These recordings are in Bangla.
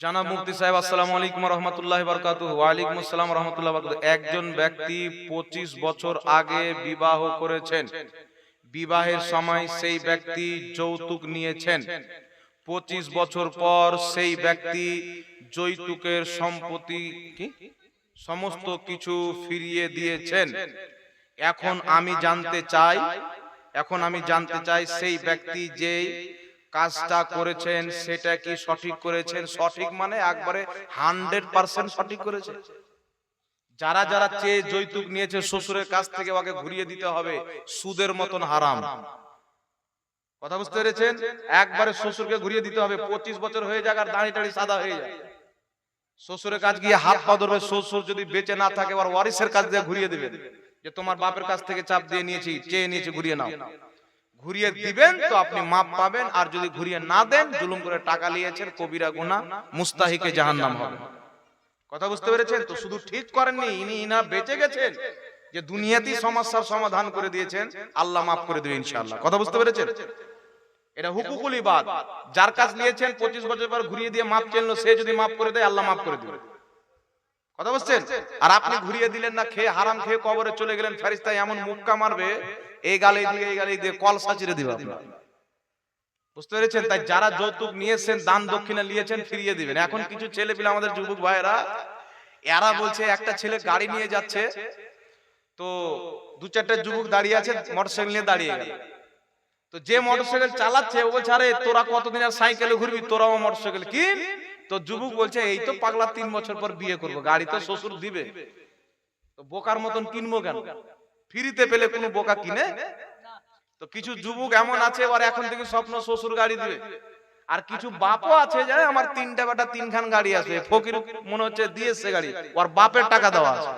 জানাব মুফতি সাহেব আসসালামু আলাইকুম রহমতুল্লাহ বরকাতু ওয়ালাইকুম আসসালাম রহমতুল্লাহ বরকাতু একজন ব্যক্তি পঁচিশ বছর আগে বিবাহ করেছেন। বিবাহের সময় সেই ব্যক্তি যৌতুক নিয়েছেন। পঁচিশ বছর পর সেই ব্যক্তি যৌতুকের সম্পত্তি কি? সমস্ত কিছু ফিরিয়ে দিয়েছেন। এখন আমি জানতে চাই এখন আমি জানতে চাই সেই ব্যক্তি যে কাজটা করেছেন সেটা কি সঠিক করেছেন? সঠিক মানে একবারে হান্ড্রেড পার্সেন্ট সঠিক করেছে। যারা যারা চেয়ে যৌতুক নিয়েছে শ্বশুরের কাছ থেকে ওকে ঘুরিয়ে দিতে হবে সুদের মতন হারাম। কথা বুঝতে পেরেছেন? একবারে শ্বশুরকে ঘুরিয়ে দিতে হবে পঁচিশ বছর হয়ে যাক আর দাঁড়ি টাড়ি সাদা হয়ে যায় শ্বশুরের কাজ গিয়ে হাত পা ধরবে শ্বশুর যদি বেঁচে না থাকে আবার ওয়ারিসের কাজ দিয়ে ঘুরিয়ে দিবেন যে তোমার বাপের কাছ থেকে চাপ দিয়ে নিয়েছি চেয়ে নিয়েছি ঘুরিয়ে নাও। ঘুরিয়ে দিবেন, তো আপনি মাপ পাবেন, আর যদি ঘুরিয়ে না দেন, জুলুম করে টাকা নিয়েছেন, কবিরা গুনাহ, মুস্তাহিকে জাহান্নাম হবে। কথা বুঝতে পেরেছেন? তো শুধু ঠিক করেননি, ইনি ইনা বেঁচে গেছেন, যে দুনিয়াতেই সমস্যার সমাধান করে দিয়েছেন, আল্লাহ মাফ করে দেবে ইনশাআল্লাহ। কথা বুঝতে পেরেছেন? এটা হুকুকুল ইবাদ যার কাজ নিয়েছেন, পঁচিশ বছর পর ঘুরিয়ে দিয়ে মাপ চেনলো, সে যদি মাফ করে দেয়, আল্লাহ মাফ করে দেবে। কথা বুঝছেন আর আপনি ঘুরিয়ে দিলেন না খেয়ে হারাম খেয়ে কবরে চলে গেলেন ফেরিস্তা এমন মুক্কা মারবে এই গালে দিয়ে এই গালে দিয়ে কল সাচিরে দিবে আপনার বুঝতে পেরেছেন? তাই যারা যৌতুক নিয়েছেন দান দক্ষিণা নিয়েছেন ফিরিয়ে দিবেন। এখন কিছু ছেলে পিলে আমাদের যুবক ভাইয়েরা এরা বলছে একটা ছেলে গাড়ি নিয়ে যাচ্ছে তো দু চারটা যুবক দাঁড়িয়ে আছে মোটরসাইকেল নিয়ে দাঁড়িয়ে গেল। তো যে মোটরসাইকেল চালাচ্ছে ও বলছে আরে তোরা কতদিন আর সাইকেলে ঘুরবি? তোরাও মোটরসাইকেল। কিন তো যুবক বলছে এই তো পাগলা তিন বছর পর বিয়ে করব গাড়ি তো শ্বশুর দিবে। তো বোকার মতন কিনবো কেন? ফ্রিতে পেলে কোনো বোকা কিনে? তো কিছু যুবক এমন আছে এবার এখন থেকে স্বপ্ন শ্বশুর গাড়ি দিবে। আর কিছু বাপও আছে যে আমার তিনটা বেটা তিনখান গাড়ি আছে ফকির মনে হচ্ছে দিয়েছে গাড়ি। ওর বাপের টাকা দেওয়া আছে।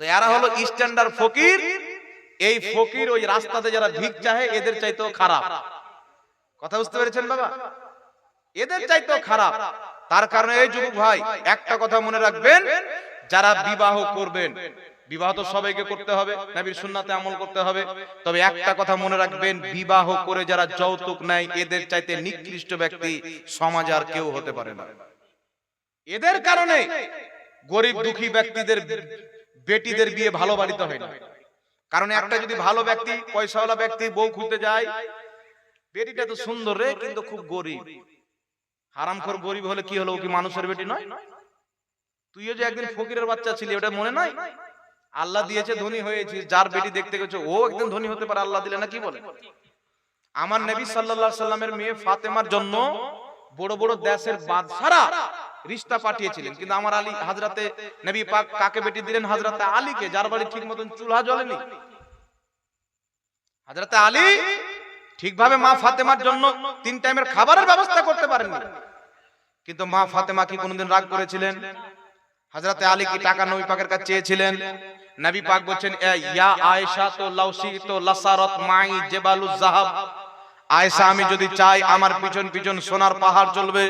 তো এরা হলো স্ট্যান্ডার্ড ফকির। এই ফকির ওই রাস্তাতে যারা ভিক চাহে এদের চাইতেও খারাপ। কথা বুঝতে পেরেছেন বাবা এদের চাইতেও খারাপ। তার কারণে এই যুবক ভাই একটা কথা মনে রাখবেন যারা বিবাহ করবেন বিবাহ তো সবাইকে করতে হবে নবীর সুন্নাতে আমল করতে হবে। তবে একটা কথা মনে রাখবেন বিবাহ করে যারা যৌতুক নেয় এদের চাইতে নিকৃষ্ট ব্যক্তি সমাজ আর কেউ হতে পারে না। এদের কারণে গরিব দুঃখী ব্যক্তিদের বেটিদের বিয়ে ভালো বাড়িতে হয় না। কারণ একটা যদি ভালো ব্যক্তি পয়সাওয়ালা ব্যক্তি বউ খুঁজতে যায় বেটিটা তো সুন্দর রে কিন্তু খুব গরিব হারামখোর গরিব হলে কি হলো? কি মানুষের বেটি নয়? তুইও যে একদিন ফকিরের বাচ্চা ছিলি ওটা মনে নাই আল্লাহ দিয়েছে ধনী হয়েছিস যার বেটি দেখতে গেছো ও একদিন ধনী হতে পারে আল্লাহ দিলে না কি বলে? আমার নবী সাল্লাল্লাহু সাল্লামের মেয়ে ফাতেমার জন্য বড় বড় দেশের বাদশারা রিস্তা পাঠিয়েছিলেন। কিন্তু আমার আলী হাজরাতে নবী পাক কাকে বেটি দিলেন? হাজরাতে আলীকে যার বাড়ি ঠিক মতন চুলহা জ্বলেনি। হাজরাতে আলী? ঠিকভাবে মা ফাতেমার জন্য তিন টাইমের খাবারের ব্যবস্থা করতে পারেননি। কিন্তু মা ফাতেমা কি কোনোদিন রাগ করেছিলেন? হাজরাতে আলী কি টাকা নবী পাকের কাছে চেয়েছিলেন? নবী পাক বলছেন ইয়া আয়েশা তো লাউসি তো লাসারত মাই জেবালুজ জাহাব। আয়েশা, আমি যদি চাই আমার পিছন পিছন সোনার পাহাড় চলবে,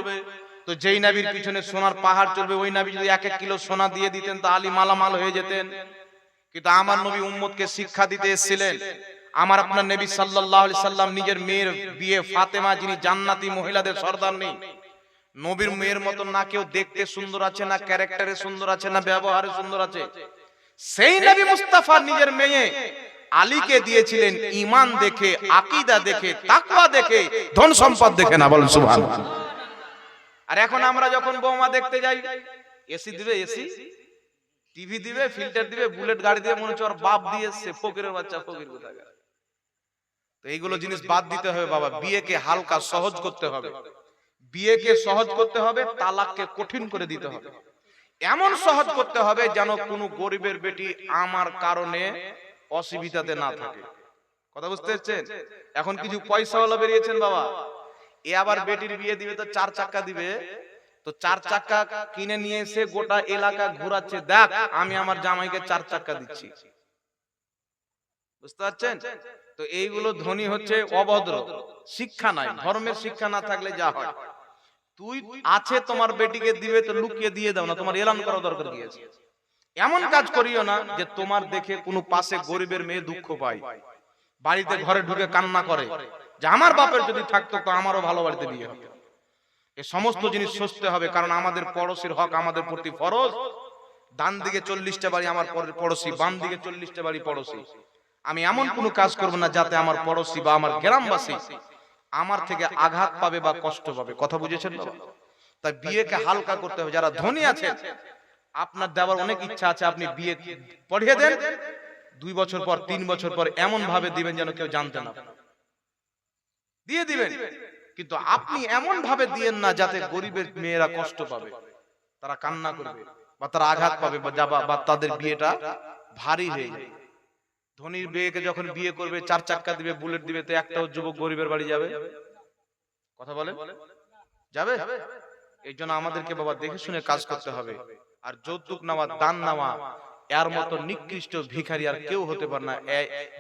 তো যেই নবীর পিছনে সোনার পাহাড় চলবে, ওই নবী যদি এক এক কিলো সোনা দিয়ে দিতেন, তা আলী মালামাল হয়ে যেতেন। কিন্তু আমার নবী উম্মতকে শিক্ষা দিতে এসেছিলেন। আমার আপনার নবী সাল্লাল্লাহু আলাইহি সাল্লাম নিজের মেয়ের বিয়ে ফাতেমা, যিনি জান্নাতি মহিলাদের সর্দার নেই। নবীর মেয়ের মতন না কেউ দেখতে সুন্দর আছে, না ক্যারেক্টারে সুন্দর আছে, না ব্যবহারে সুন্দর আছে। সেই নবী মুস্তাফা নিজের মেয়ে আলীকে দিয়েছিলেন ইমান দেখে, আকীদা দেখে, তাকওয়া দেখে, ধন সম্পদ দেখে না বলেন সুবহানাল্লাহ। আর এখন আমরা যখন বৌমা দেখতে যাই, এসি দিবে, এসি? টিভি দিবে, ফিল্টার দিবে, বুলেট গাড়ি দিবে মনে হচ্ছে ওর বাপ দিয়ে এসছে ফকিরের বাচ্চা, ফকির কোথাকার? তো এইগুলো জিনিস বাদ দিতে হবে বাবা। বিয়েকে হালকা সহজ করতে হবে। বিয়েকে সহজ করতে হবে তালাককে কঠিন করে দিতে হবে। এমন সহজ করতে হবে যেন কোনো গরিবের বেটি আমার কারণে অসুবিধাতে না থাকে। কথা বুঝতে পারছেন? এখন কিছু পয়সাওয়ালা বেরিয়েছেন বাবা। এ আবার বেটির বিয়ে দিবে তো চার চাক্কা দিবে। তো চার চাক্কা কিনে নিয়ে এসে গোটা এলাকা ঘোরাচ্ছে। দেখ আমি আমার জামাইকে চার চাক্কা দিচ্ছি। বুঝতে পারছেন তো এইগুলো ধনী হচ্ছে অভদ্র। শিক্ষা নাই ধর্মের শিক্ষা না থাকলে যা হয়। তুই আছে তোমার বেটিকে দিবে তো লুকিয়ে দিয়ে দাও না তোমার এলান করা দরকার আছে। এমন কাজ করিও না যে তোমার দেখে কোনো পাশে গরিবের মেয়ে দুঃখ পায়। বাড়িতে ঘরে ঢুকে কান্না করে। যে আমার বাপের যদি থাকতো তো আমারও ভালো বাড়িতে বিয়ে হতো। এ সমস্ত জিনিস সস্তে হবে কারণ আমাদের পড়োশির হক আমাদের প্রতি ফরজ। ডান দিকে চল্লিশটা বাড়ি আমার পড়োশি বাম দিকে চল্লিশটা বাড়ি পড়োশি আমি এমন কোনো কাজ করব না যাতে আমার পড়োশি বা আমার গ্রামবাসী আমার থেকে আঘাত পাবে বা কষ্ট পাবে। কথা বুঝেছেন? তাই বিয়েকে হালকা করতে হবে। যারা ধনী আছে, আপনার দেওয়ার অনেক ইচ্ছা আছে, আপনি বিয়ে পড়িয়ে দেন। দুই বছর পর, তিন বছর পর এমন ভাবে দিবেন যেন কেউ জানতে না দিয়ে দিবেন। কিন্তু আপনি এমন ভাবে দিয়েন না যাতে গরিবের মেয়েরা কষ্ট পাবে, তারা কান্না করবে, বা তারা আঘাত পাবে, বা যাবা- বা তাদের বিয়েটা ভারী হয়ে যাবে। ধনীর বিয়েকে যখন বিয়ে করবে চার চাক্কা দিবে বুলেট দিবে তো একটাও যুবক গরিবের বাড়ি যাবে? কথা বলে? যাবে? এই জন্য আমাদেরকে বাবা দেখে শুনে কাজ করতে হবে। আর যৌতুক নেওয়া দান নেওয়া এর মতো নিকৃষ্ট ভিখারি আর কেউ হতে পারে না।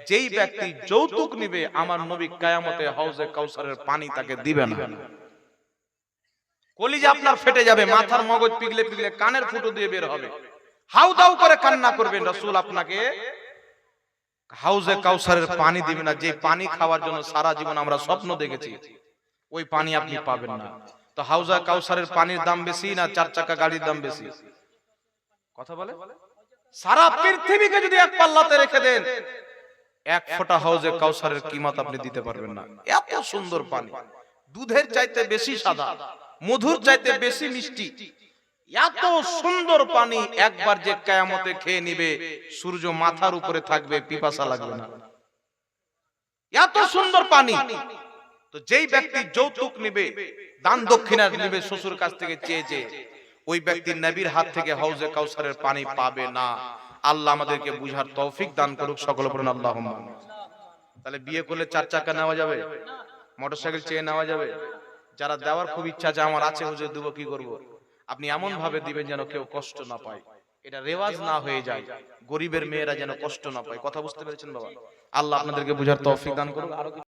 যেই ব্যক্তি যৌতুক নিবে আমার নবী কায়ামতে হাউজে কাউসারের পানি তাকে দিবে না। কলিজা আপনার ফেটে যাবে মাথার মগজ পিগলে পিগলে কানের ফুটো দিয়ে বের হবে। হাউ দাউ করে কান্না করবেন রসুল আপনাকে হাউজে কাউসারের পানি দিবে না যে পানি খাওয়ার জন্য সারা জীবন আমরা স্বপ্ন দেখেছি। ওই পানি আপনি পাবেন না। তো হাউজা কাউসারের পানির দাম বেশি না চার চাকা গাড়ির দাম বেশি? কথা বলে? সারা পৃথিবীকে যদি এক পাল্লাতে রেখে দেন এক ফোঁটা হাউজে কাউসারের কিমত আপনি দিতে পারবেন না। এত সুন্দর পানি। দুধের চাইতে বেশি সাদা। মধুর চাইতে বেশি মিষ্টি। এত সুন্দর পানি একবার যে কায়ামতে খেয়ে নিবে, সূর্য মাথার উপরে থাকবে, পিপাসা লাগবে না। এত সুন্দর পানি। তো যেই ব্যক্তি যৌতুক নিবে, দান দক্ষিণা নিবে শ্বশুর কাছ থেকে চেয়ে চেয়ে, ওই ব্যক্তি নবীর হাত থেকে হাউজে কাউসারের পানি পাবে না। আল্লাহ আমাদেরকে বুঝার তৌফিক দান করুক সকল পড়ুন আল্লাহ তাহলে বিয়ে করলে চার চাকা নেওয়া যাবে? মোটরসাইকেল চেয়ে নেওয়া যাবে? যারা দেওয়ার খুব ইচ্ছা যে আমার আছে, হুজুর, দেবো কি করব? আপনি এমন ভাবে দিবেন যেন কেউ কষ্ট না পায়। এটা রেওয়াজ না হয়ে যায়। গরিবের মেয়েরা যেন কষ্ট না পায়। কথা বুঝতে পেরেছেন বাবা? আল্লাহ আপনাদেরকে বুঝার তৌফিক দান করুন আরও